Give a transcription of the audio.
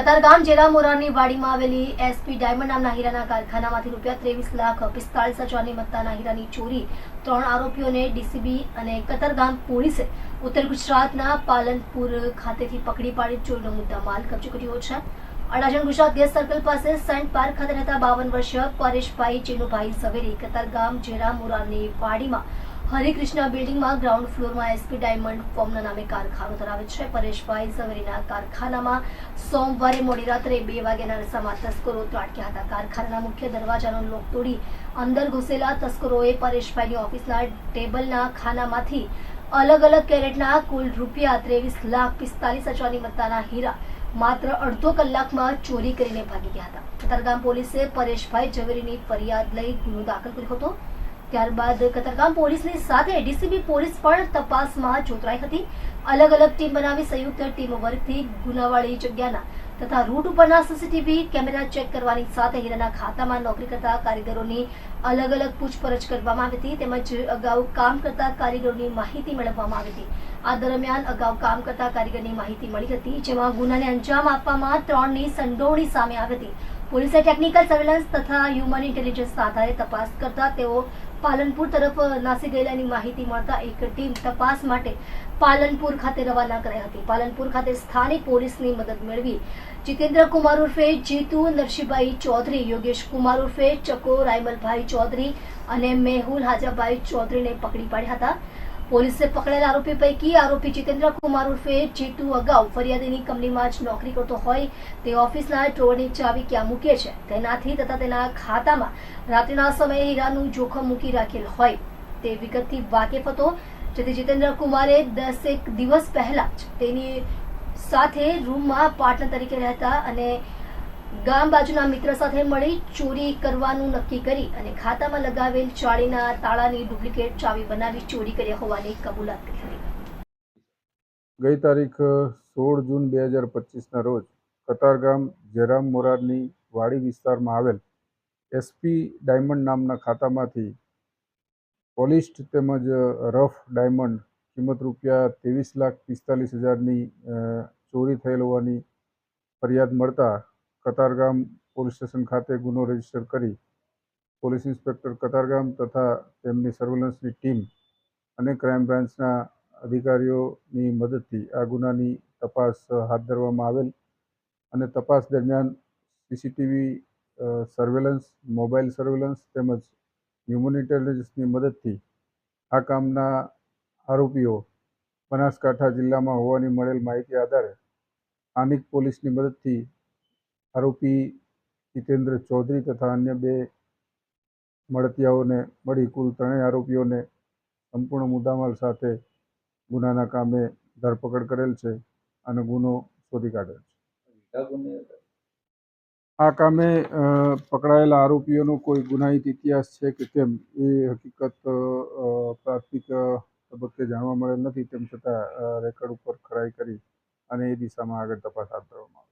કતારગામ જેરા મોરાની વાડીમાં આવેલી SP diamond નામના હીરાના કારખાનામાંથી રૂપિયા ત્રેવીસ લાખ પિસ્તાળીસ હજારની મત્તાના હીરાની ચોરી ત્રણ આરોપીઓને ડીસીબી અને કતારગામ પોલીસે ઉત્તર ગુજરાતના પાલનપુર ખાતેથી પકડી પાડી ચોરીનો મુદ્દા માલ કબજે કર્યો છે. અડાજણ ગુજરાત ગેસ સર્કલ પાસે સેન્ટ પાર્ક ખાતે રહેતા બાવન વર્ષીય પરેશભાઈ ચેનુભાઈ ઝવેરી કતારગામ જેરા મોરાની વાડીમાં હરિકૃષ્ણ બિલ્ડિંગમાં ગ્રાઉન્ડ ફ્લોરમાં એસપી ડાયમંડ ફોર્મના નામે કારખાનો ધરાવે છે. પરેશભાઈ ઝવેરીના કારખાનામાં સોમવારે મોડી રાત્રે બે વાગ્યાના અરસામાં તસ્કરો ત્રાટક્યા હતા. કારખાનાના મુખ્ય દરવાજાનો લોક તોડી અંદર ઘૂસેલા તસ્કરોએ પરેશભાઈની ઓફિસના ટેબલના ખાનામાંથી અલગ અલગ કેરેટના કુલ રૂપિયા ત્રેવીસ લાખ પિસ્તાલીસ હજારની મત્તાના હીરા માત્ર અડધો કલાકમાં ચોરી કરીને ભાગી ગયા હતા. કતારગામ પોલીસે પરેશભાઈ ઝવેરીની ફરિયાદ લઈ ગુનો દાખલ કર્યો હતો. ત્યારબાદ કતારગામ પોલીસની સાથે ડીસીબી પોલીસ પણ તપાસમાં જોતરાઈ હતી. અલગ અલગ ટીમ બનાવી સંયુક્ત ટીમ વર્કથી ગુનાવાળી જગ્યાના તથા રૂટ ઉપરના સીસીટીવી કેમેરા ચેક કરવાની સાથે હીરાના ખાતામાં નોકરી કરતા કારીગરોની અલગ અલગ પૂછપરછ કરવામાં આવી હતી તેમજ અગાઉ કામ કરતા કારીગરોની માહિતી મેળવવામાં આવી હતી. આ દરમિયાન અગાઉ કામ કરતા કારીગરની માહિતી મળી હતી, જેમાં ગુનાને અંજામ આપવામાં ત્રણની સંડોવણી સામે આવી હતી. પોલીસે ટેકનિકલ સર્વેલન્સ તથા હ્યુમન ઇન્ટેલિજન્સના આધારે તપાસ કરતા તેઓ પાલનપુર તરફ નાસી ગયેલાની માહિતી મળતા એક ટીમ તપાસ માટે પાલનપુર ખાતે રવાના કરાઈ હતી. પાલનપુર ખાતે સ્થાનિક પોલીસની મદદ મેળવી જીતેન્દ્ર કુમાર ઉર્ફે જીતુ નરસિંહભાઈ ચૌધરી, યોગેશ કુમાર ઉર્ફે ચકો રાયમલભાઈ ચૌધરી અને મેહુલ હાજાભાઈ ચૌધરીને પકડી પાડ્યા હતા. પોલીસે પકડેલા આરોપી પૈકી આરોપી જીતેન્દ્ર કુમાર ઉર્ફે જીતુ અગાઉ ફરિયાદીની કંપનીમાં જ નોકરી કરતો હોય તે ઓફિસના ડ્રોરની ચાવી ક્યાં મૂકે છે? તેનાથી તથા તેના ખાતામાં રાત્રિના સમયે હીરાનું જોખમ મૂકી રાખેલ હોય તે વિગતથી વાકેફ હતો, જેથી જીતેન્દ્ર કુમારે દસેક દિવસ પહેલા જ તેની સાથે રૂમમાં પાર્ટનર તરીકે રહેતા અને ગામ બાજુના મિત્ર સાથે મળી ચોરી કરવાનું નક્કી કરી અને ખાતામાં લગાવેલ ચાળીના તાળાની ડુપ્લિકેટ ચાવી બનાવી ચોરી કરી હોવાની કબૂલાત કરી ગઈ તારીખ સોળ જૂન બે હજાર પચીસના રોજ કતારગામ જેરામ મોરારની વાડી વિસ્તારમાં આવેલ એસપી ડાયમંડ નામના ખાતામાંથી પોલિસ્ટ તેમજ રફ ડાયમંડ કિંમત રૂપિયા ત્રેવીસ લાખ પિસ્તાલીસ હજારની ચોરી થયેલ હોવાની ફરિયાદ મળતા કતારગામ પોલીસ સ્ટેશન ખાતે ગુનો રજિસ્ટર કરી પોલીસ ઇન્સ્પેક્ટર કતારગામ તથા તેમની સર્વેલન્સની ટીમ અને ક્રાઇમ બ્રાન્ચના અધિકારીઓની મદદથી આ ગુનાની તપાસ હાથ ધરવામાં આવેલ અને તપાસ દરમિયાન સીસીટીવી સર્વેલન્સ મોબાઈલ સર્વેલન્સ તેમજ હ્યુમન ઇન્ટેલિજન્સની મદદથી આ કામના આરોપીઓ બનાસકાંઠા જિલ્લામાં હોવાની મળેલ માહિતી આધારે સ્થાનિક પોલીસની મદદથી આરોપી જીતેન્દ્ર ચૌધરી તથા અન્ય બે મળતિયાઓને મળી કુલ ત્રણેય આરોપીઓને સંપૂર્ણ મુદ્દામાલ સાથે ગુનાના કામે ધરપકડ કરેલ છે અને ગુનો શોધી કાઢેલ છે. આ કામે પકડાયેલા આરોપીઓનો કોઈ ગુનાહિત ઇતિહાસ છે કે કેમ? એ હકીકત પ્રાથમિક તબક્કે જાણવા મળેલ નથી. તેમ છતાં રેકર્ડ ઉપર ખરાઈ કરી અને એ દિશામાં આગળ તપાસ હાથ ધરવામાં આવશે